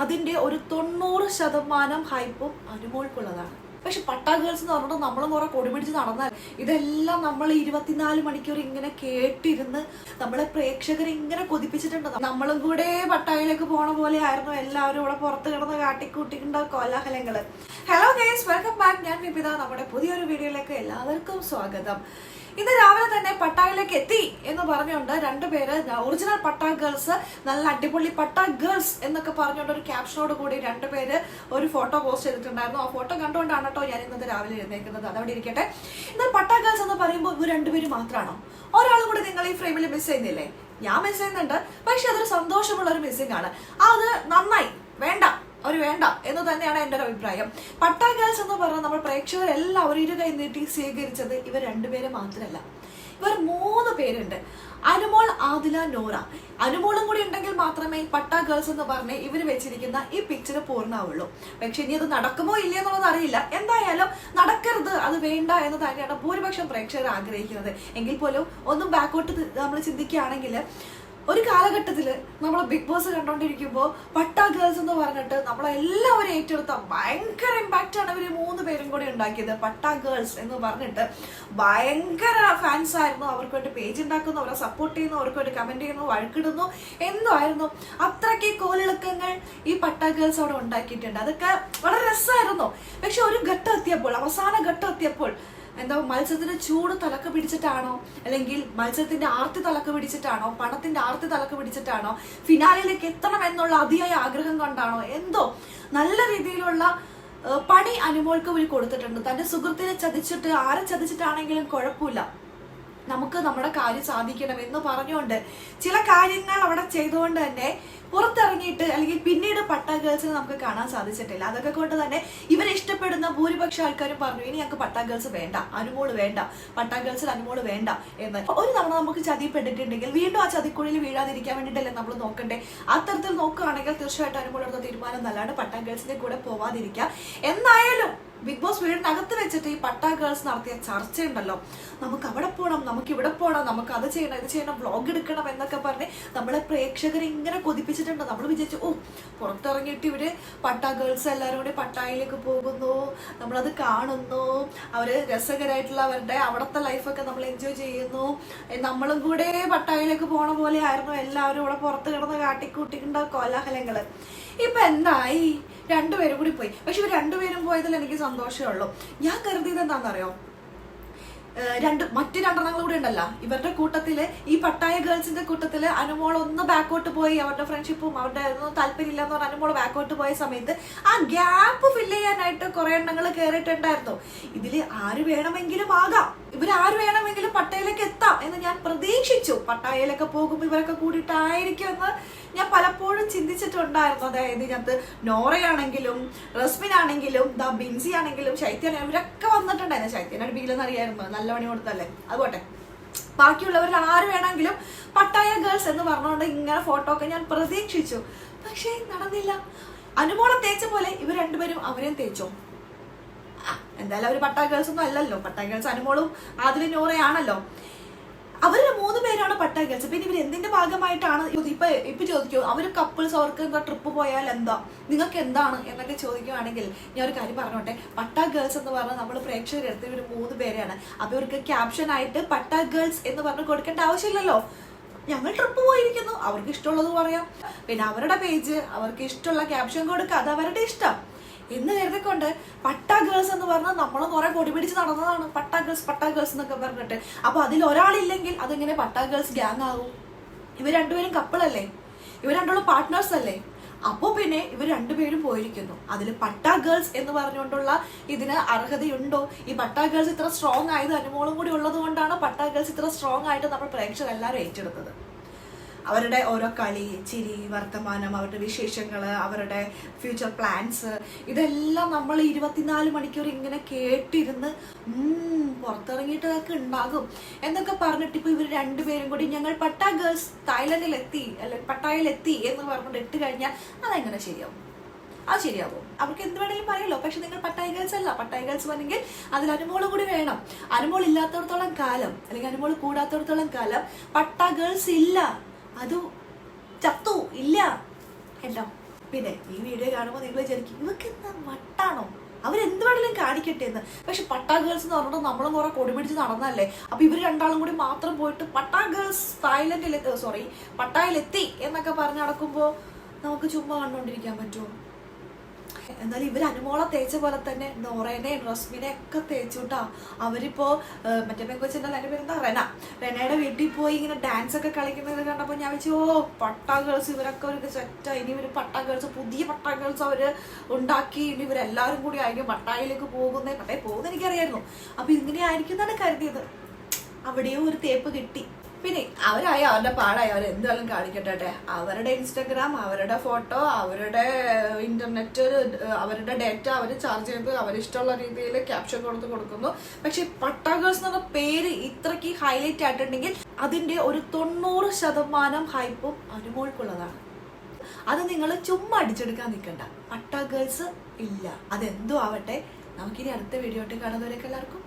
അതിന്റെ ഒരു തൊണ്ണൂറ് ശതമാനം ഹൈപ്പും അനുമോൾക്കുള്ളതാണ്. പക്ഷെ പട്ടാ ഗേൾസ് എന്ന് പറഞ്ഞിട്ട് നമ്മളും കുറെ കൊടി പിടിച്ച് നടന്നാൽ ഇതെല്ലാം നമ്മൾ ഇരുപത്തിനാല് മണിക്കൂർ ഇങ്ങനെ കേട്ടിരുന്ന് നമ്മളെ പ്രേക്ഷകരെ ഇങ്ങനെ കൊതിപ്പിച്ചിട്ടുണ്ട്. നമ്മളും കൂടെ പട്ടായിലേക്ക് പോണ പോലെ ആയിരുന്നു എല്ലാവരും ഇവിടെ പുറത്ത് കിടന്ന് കാട്ടിക്കൂട്ടിണ്ട കോലാഹലങ്ങൾ. ഹലോ ഗൈസ് വെൽക്കം ബാക്ക് ഞാൻ വിപിത. നമ്മുടെ പുതിയൊരു വീഡിയോയിലേക്ക് എല്ലാവർക്കും സ്വാഗതം. ഇന്ന് രാവിലെ തന്നെ പട്ടായിലേക്ക് എത്തി എന്ന് പറഞ്ഞുകൊണ്ട് രണ്ടുപേര് ഒറിജിനൽ പട്ടാ ഗേൾസ് നല്ല അടിപൊളി പട്ടാ ഗേൾസ് എന്നൊക്കെ പറഞ്ഞുകൊണ്ട് ഒരു ക്യാപ്ഷനോട് കൂടി രണ്ടുപേര് ഒരു ഫോട്ടോ പോസ്റ്റ് ചെയ്തിട്ടുണ്ടായിരുന്നു. ആ ഫോട്ടോ കണ്ടുകൊണ്ടാണ് കേട്ടോ ഞാൻ ഇന്നത്തെ രാവിലെ എഴുന്നേക്കുന്നത് അതവിടെ ഇരിക്കട്ടെ. എന്നാൽ പട്ടാ ഗേൾസ് എന്ന് പറയുമ്പോൾ ഇവർ രണ്ടുപേരും മാത്രമാണോ ഒരാളും കൂടി നിങ്ങൾ ഈ ഫ്രെയിമിൽ മിസ് ചെയ്യുന്നില്ലേ? ഞാൻ മിസ് ചെയ്യുന്നുണ്ട്. പക്ഷെ അതൊരു സന്തോഷമുള്ള ഒരു മിസ്സിംഗ് ആണ് അത് നന്നായി. വേണ്ട. ഒരു വേണ്ട എന്ന് തന്നെയാണ് എന്റെ ഒരു അഭിപ്രായം. പട്ടാ ഗേൾസ് എന്ന് പറഞ്ഞാൽ നമ്മൾ പ്രേക്ഷകരെല്ലാവരും ഇരു കൈ നീട്ടി സ്വീകരിച്ചത് ഇവർ രണ്ടുപേരെ മാത്രമല്ല. ഇവർ മൂന്ന് പേരുണ്ട്. അനുമോൾ ആദില നോറ. അനുമോളും കൂടി ഉണ്ടെങ്കിൽ മാത്രമേ പട്ടാ ഗേൾസ് എന്ന് പറഞ്ഞ് ഇവർ വെച്ചിരിക്കുന്ന ഈ പിക്ചർ പൂർണമാവുള്ളൂ. പക്ഷെ ഇനി അത് നടക്കുമോ ഇല്ലയോ എന്നുള്ളത് അറിയില്ല. എന്തായാലും നടക്കരുത് അത് വേണ്ട എന്ന് തന്നെയാണ് ഭൂരിപക്ഷം പ്രേക്ഷകർ ആഗ്രഹിക്കുന്നത്. എങ്കിൽ പോലും ഒന്നും ബാക്കോട്ട് നമ്മൾ ചിന്തിക്കുകയാണെങ്കിൽ ഒരു കാലഘട്ടത്തിൽ നമ്മൾ ബിഗ് ബോസ് കണ്ടോണ്ടിരിക്കുമ്പോൾ പട്ടാ ഗേൾസ് എന്ന് പറഞ്ഞിട്ട് നമ്മളെല്ലാവരും ഏറ്റെടുത്ത ഭയങ്കര ഇമ്പാക്റ്റ് ആണ് ഇവർ മൂന്ന് പേരും കൂടി ഉണ്ടാക്കിയത്. പട്ടാ ഗേൾസ് എന്ന് പറഞ്ഞിട്ട് ഭയങ്കര ഫാൻസ് ആയിരുന്നു. അവർക്ക് വേണ്ടി പേജ് ഉണ്ടാക്കുന്നു അവരെ സപ്പോർട്ട് ചെയ്യുന്നു അവർക്ക് വേണ്ടി കമന്റ് ചെയ്യുന്നു വഴക്കിടുന്നു. എന്തായിരുന്നു? അത്രയ്ക്ക് കോലിളക്കങ്ങൾ ഈ പട്ടാ ഗേൾസ് അവിടെ ഉണ്ടാക്കിയിട്ടുണ്ട്. അതൊക്കെ വളരെ രസമായിരുന്നു. പക്ഷെ ഒരു ഘട്ടം എത്തിയപ്പോൾ അവസാന ഘട്ടം എത്തിയപ്പോൾ എന്താ മത്സ്യത്തിന്റെ ചൂട് തലക്ക് പിടിച്ചിട്ടാണോ? അല്ലെങ്കിൽ മത്സ്യത്തിന്റെ ആർത്തി തലക്ക് പിടിച്ചിട്ടാണോ? പണത്തിന്റെ ആർത്തി തലക്ക് പിടിച്ചിട്ടാണോ? ഫിനാലിലേക്ക് എത്തണം എന്നുള്ള അതിയായ ആഗ്രഹം കൊണ്ടാണോ? എന്തോ നല്ല രീതിയിലുള്ള പണി അനുമോൾക്ക് ഇവർ കൊടുത്തിട്ടുണ്ട്. തന്റെ സുഹൃത്തിനെ ചതിച്ചിട്ട് ആരെ ചതിച്ചിട്ടാണെങ്കിലും കുഴപ്പമില്ല. നമുക്ക് നമ്മുടെ കാര്യം സാധിക്കണം എന്ന് പറഞ്ഞുകൊണ്ട് ചില കാര്യങ്ങൾ അവിടെ ചെയ്തുകൊണ്ട് തന്നെ പുറത്തിറങ്ങിയിട്ട് അല്ലെങ്കിൽ പിന്നീട് പട്ട ഗേൾസിനെ നമുക്ക് കാണാൻ സാധിച്ചിട്ടില്ല. അതൊക്കെ കൊണ്ട് തന്നെ ഇവരെ ഇഷ്ടപ്പെടുന്ന ഭൂരിപക്ഷ ആൾക്കാരും പറഞ്ഞു ഇനി ഞങ്ങൾക്ക് പട്ട ഗേൾസ് വേണ്ട അനുമോൾ വേണ്ട പട്ട ഗേൾസിൽ അനുമോൾ വേണ്ട എന്ന്. ഒരു തവണ നമുക്ക് ചതിപ്പെട്ടിട്ടുണ്ടെങ്കിൽ വീണ്ടും ആ ചതിക്കുഴിയിൽ വീഴാതിരിക്കാൻ വേണ്ടിയിട്ടല്ലേ നമ്മൾ നോക്കണ്ടേ? അത്തരത്തിൽ നോക്കുകയാണെങ്കിൽ തീർച്ചയായിട്ടും അനുമോൾ എടുത്ത തീരുമാനം നല്ലതാണ്. പട്ട ഗേൾസിന്റെ കൂടെ പോവാതിരിക്കുക. എന്നായാലും ബിഗ് ബോസ് വീടിനകത്ത് വെച്ചിട്ട് ഈ പട്ടാ ഗേൾസ് നടത്തിയ ചർച്ചയുണ്ടല്ലോ. നമുക്ക് അവിടെ പോകണം നമുക്ക് ഇവിടെ പോകണം നമുക്ക് അത് ചെയ്യണം ഇത് ചെയ്യണം വ്ളോഗ് എടുക്കണം എന്നൊക്കെ പറഞ്ഞ് നമ്മളെ പ്രേക്ഷകരെ ഇങ്ങനെ കൊതിപ്പിച്ചിട്ടുണ്ട്. നമ്മൾ വിചാരിച്ചു ഓ പുറത്തിറങ്ങിയിട്ട് ഇവർ പട്ടാ ഗേൾസ് എല്ലാവരും കൂടി പട്ടായിലേക്ക് പോകുന്നു. നമ്മളത് കാണുന്നു. അവർ രസകരമായിട്ടുള്ള അവരുടെ അവിടുത്തെ ലൈഫൊക്കെ നമ്മൾ എൻജോയ് ചെയ്യുന്നു. നമ്മളും കൂടെ പട്ടായിലേക്ക് പോണ പോലെ ആയിരുന്നു. എല്ലാവരും ഇവിടെ പുറത്ത് കിടന്ന് കാട്ടിക്കൂട്ടിക്കുന്ന കോലാഹലങ്ങൾ. ഇപ്പൊ എന്തായി? രണ്ടുപേരും കൂടി പോയി. പക്ഷെ ഇവർ രണ്ടുപേരും പോയതിൽ എനിക്ക് സന്തോഷമേ ഉള്ളൂ. ഞാൻ കരുതിയത് എന്താണെന്നറിയോ? രണ്ട് മറ്റു രണ്ടെണ്ണങ്ങൾ കൂടെ ഉണ്ടല്ല. ഇവരുടെ കൂട്ടത്തിൽ ഈ പട്ടായ ഗേൾസിന്റെ കൂട്ടത്തിൽ അനുമോൾ ഒന്ന് ബാക്കോട്ട് പോയി അവരുടെ ഫ്രണ്ട്ഷിപ്പും അവരുടെ ഒന്നും താല്പര്യമില്ല എന്ന് പറഞ്ഞ അനുമോൾ ബാക്കോട്ട് പോയ സമയത്ത് ആ ഗ്യാപ്പ് ഫില്ല് ചെയ്യാനായിട്ട് കുറെ എണ്ണങ്ങൾ കയറിയിട്ടുണ്ടായിരുന്നു ഇതിൽ ആര് വേണമെങ്കിലും ആകാം. ഇവർ ആര് വേണമെങ്കിലും പട്ടയിലേക്ക് എത്താം എന്ന് ഞാൻ പ്രതീക്ഷിച്ചു. പട്ടായയിലൊക്കെ പോകുമ്പോൾ ഇവരൊക്കെ കൂടിയിട്ടായിരിക്കും എന്ന് ഞാൻ പലപ്പോഴും ചിന്തിച്ചിട്ടുണ്ടായിരുന്നു. അതായത് ഇതിനകത്ത് നോറയാണെങ്കിലും റസ്മിൻ ആണെങ്കിലും ദ ബിൻസി ആണെങ്കിലും ശൈത്യാനെ ഇവരൊക്കെ വന്നിട്ടുണ്ടായിരുന്നു. ശൈത്യനോട് ബീലെന്ന് അറിയായിരുന്നു നല്ല പണി കൊടുത്തല്ലേ അതുകൊട്ടെ ബാക്കിയുള്ളവരിൽ ആര് വേണമെങ്കിലും പട്ടായ ഗേൾസ് എന്ന് പറഞ്ഞുകൊണ്ട് ഇങ്ങനെ ഫോട്ടോ ഒക്കെ ഞാൻ പ്രതീക്ഷിച്ചു. പക്ഷേ നടന്നില്ല. അനുമോളം തേച്ച പോലെ ഇവർ രണ്ടുപേരും അവരെയും തേച്ചോ. എന്തായാലും അവർ പട്ടാ ഗേൾസ് ഒന്നും അല്ലല്ലോ. പട്ടാ ഗേൾസ് അനുമോളും ആദിലും നോറയാണല്ലോ. അവരുടെ മൂന്ന് പേരാണ് പട്ടാ ഗേൾസ് പിന്നെ ഇവർ എന്തിന്റെ ഭാഗമായിട്ടാണ് ഇപ്പൊ ഇപ്പൊ ചോദിക്കൂ അവർ കപ്പിൾസ് അവർക്ക് എന്താ ട്രിപ്പ് പോയാൽ എന്താ? നിങ്ങൾക്ക് എന്താണ്? എന്നൊക്കെ ചോദിക്കുവാണെങ്കിൽ ഞാൻ ഒരു കാര്യം പറഞ്ഞോട്ടെ. പട്ടാ ഗേൾസ് എന്ന് പറഞ്ഞാൽ നമ്മൾ പ്രേക്ഷകരെടുത്ത് ഇവർ മൂന്ന് പേരെയാണ്. അപ്പൊ ഇവർക്ക് ക്യാപ്ഷൻ ആയിട്ട് പട്ടാ ഗേൾസ് എന്ന് പറഞ്ഞ് കൊടുക്കേണ്ട ആവശ്യമില്ലല്ലോ. ഞങ്ങൾ ട്രിപ്പ് പോയിരിക്കുന്നു. അവർക്ക് ഇഷ്ടമുള്ളത് പറയാം. പിന്നെ അവരുടെ പേജ് അവർക്ക് ഇഷ്ടമുള്ള ക്യാപ്ഷൻ കൊടുക്കുക. അത് അവരുടെ ഇഷ്ടം. എന്ന് കരുതിക്കൊണ്ട് പട്ടാ ഗേൾസ് എന്ന് പറഞ്ഞാൽ നമ്മൾ കുറെ പൊടി പിടിച്ച് നടന്നതാണ്. പട്ടാ ഗേൾസ് പട്ടാ ഗേൾസ് എന്നൊക്കെ പറഞ്ഞിട്ട്. അപ്പൊ അതിൽ ഒരാളില്ലെങ്കിൽ അതെങ്ങനെ പട്ടാ ഗേൾസ് ഗ്യാങ് ആകും? ഇവർ രണ്ടുപേരും കപ്പിളല്ലേ ഇവർ രണ്ടുള്ള പാർട്ട്നേഴ്സ് അല്ലേ? അപ്പോ പിന്നെ ഇവർ രണ്ടുപേരും പോയിരിക്കുന്നു. അതിൽ പട്ടാ ഗേൾസ് എന്ന് പറഞ്ഞുകൊണ്ടുള്ള ഇതിന് അർഹതയുണ്ടോ? ഈ പട്ടാ ഗേൾസ് ഇത്ര സ്ട്രോങ് ആയത് അനുമോളും കൂടി ഉള്ളത് കൊണ്ടാണ് പട്ടാ ഗേൾസ് ഇത്ര സ്ട്രോങ് ആയിട്ട് നമ്മൾ പ്രേക്ഷകർ എല്ലാവരും ഏറ്റെടുത്തത്. അവരുടെ ഓരോ കളി ചിരി വർത്തമാനം അവരുടെ വിശേഷങ്ങൾ അവരുടെ ഫ്യൂച്ചർ പ്ലാൻസ് ഇതെല്ലാം നമ്മൾ ഇരുപത്തിനാല് മണിക്കൂർ ഇങ്ങനെ കേട്ടിരുന്ന് പുറത്തിറങ്ങിയിട്ടൊക്കെ ഉണ്ടാകും. എന്നൊക്കെ പറഞ്ഞിട്ട് ഇപ്പൊ ഇവർ രണ്ടുപേരും കൂടി ഞങ്ങൾ പട്ടാ ഗേൾസ് തായ്ലൻഡിൽ എത്തി അല്ലെ പട്ടായയിൽ എത്തി എന്ന് പറഞ്ഞിട്ട് ഇട്ട് കഴിഞ്ഞാൽ അതെങ്ങനെ ശരിയാവും അത് ശരിയാവും. അവർക്ക് എന്ത് വേണേലും പറയല്ലോ പക്ഷെ നിങ്ങൾ പട്ടായ ഗേൾസ് അല്ല. പട്ടായ ഗേൾസ് വന്നെങ്കിൽ അതിൽ അനുമോളും കൂടി വേണം. അനുമോൾ ഇല്ലാത്തടത്തോളം കാലം അല്ലെങ്കിൽ അനുമോൾ കൂടാത്തടത്തോളം കാലം പട്ടാ ഗേൾസ് ഇല്ല. അത് ചത്തു ഇല്ല കേട്ടോ. പിന്നെ ഈ വീഡിയോ കാണുമ്പോൾ നിങ്ങൾ വിചാരിക്കും ഇവർക്ക് എന്താ വട്ടാണോ? അവരെന്ത് വേണമെങ്കിലും കാണിക്കട്ടെ എന്ന്. പക്ഷെ പട്ടാ ഗേൾസ് എന്ന് പറഞ്ഞിട്ട് നമ്മളും കുറെ കൊടി പിടിച്ച് നടന്നല്ലേ അപ്പൊ ഇവർ രണ്ടാളും കൂടി മാത്രം പോയിട്ട് പട്ടാ ഗേൾസ് തായ്ലൻഡിൽ സോറി പട്ടായിലെത്തി എന്നൊക്കെ പറഞ്ഞ് നടക്കുമ്പോൾ നമുക്ക് ചുമ്മാ കണ്ടുകൊണ്ടിരിക്കാൻ പറ്റുമോ? എന്നാൽ ഇവർ അനുമോളെ തേച്ച പോലെ തന്നെ നോറേനെയും റസ്മിനെ ഒക്കെ തേച്ചു അവരിപ്പോ അവരിപ്പോൾ മറ്റേ പെങ്കൊച്ചിന്റെ അതിന്റെ പേരെന്താ? റെന. റെനയുടെ വീട്ടിൽ പോയി ഇങ്ങനെ ഡാൻസ് ഒക്കെ കളിക്കുന്നത് കണ്ടപ്പോൾ ഞാൻ വെച്ചു ഓ പട്ടാ ഗേൾസ് ഇവരൊക്കെ ഒരു സെറ്റ് ഇനി ഒരു പട്ടാ ഗേൾസ് പുതിയ പട്ടാ ഗേൾസ് അവർ ഉണ്ടാക്കി. ഇനി ഇവരെല്ലാവരും കൂടി ആയിരിക്കും പട്ടായിലേക്ക് പോകുന്നേ. പട്ടായി പോകുന്ന എനിക്കറിയായിരുന്നു അപ്പൊ ഇങ്ങനെ ആയിരിക്കും എന്നാണ് കരുതിയത്. അവിടെയും ഒരു തേപ്പ് കിട്ടി. പിന്നെ അവരായി അവരുടെ പാടായി. അവർ എന്തായാലും കാണിക്കട്ടെ. അവരുടെ ഇൻസ്റ്റഗ്രാം അവരുടെ ഫോട്ടോ അവരുടെ ഇന്റർനെറ്റ് അവരുടെ ഡേറ്റ അവർ ചാർജ് ചെയ്ത് അവരിഷ്ടമുള്ള രീതിയിൽ ക്യാപ്ഷൻ കൊടുത്ത് കൊടുക്കുന്നു. പക്ഷെ പട്ടാഗേഴ്സ് എന്ന പേര് ഇത്രയ്ക്ക് ഹൈലൈറ്റ് ആയിട്ടുണ്ടെങ്കിൽ അതിന്റെ ഒരു തൊണ്ണൂറ് ശതമാനം ഹൈപ്പും അനുമോൾക്കുള്ളതാണ്. അത് നിങ്ങൾ ചുമ്മാ അടിച്ചെടുക്കാൻ നിൽക്കണ്ട. പട്ടാ ഗേൾസ് ഇല്ല. അതെന്തോ ആവട്ടെ. നമുക്കിനി അടുത്ത വീഡിയോ ആയിട്ട് കാണുന്നവരൊക്കെ എല്ലാവർക്കും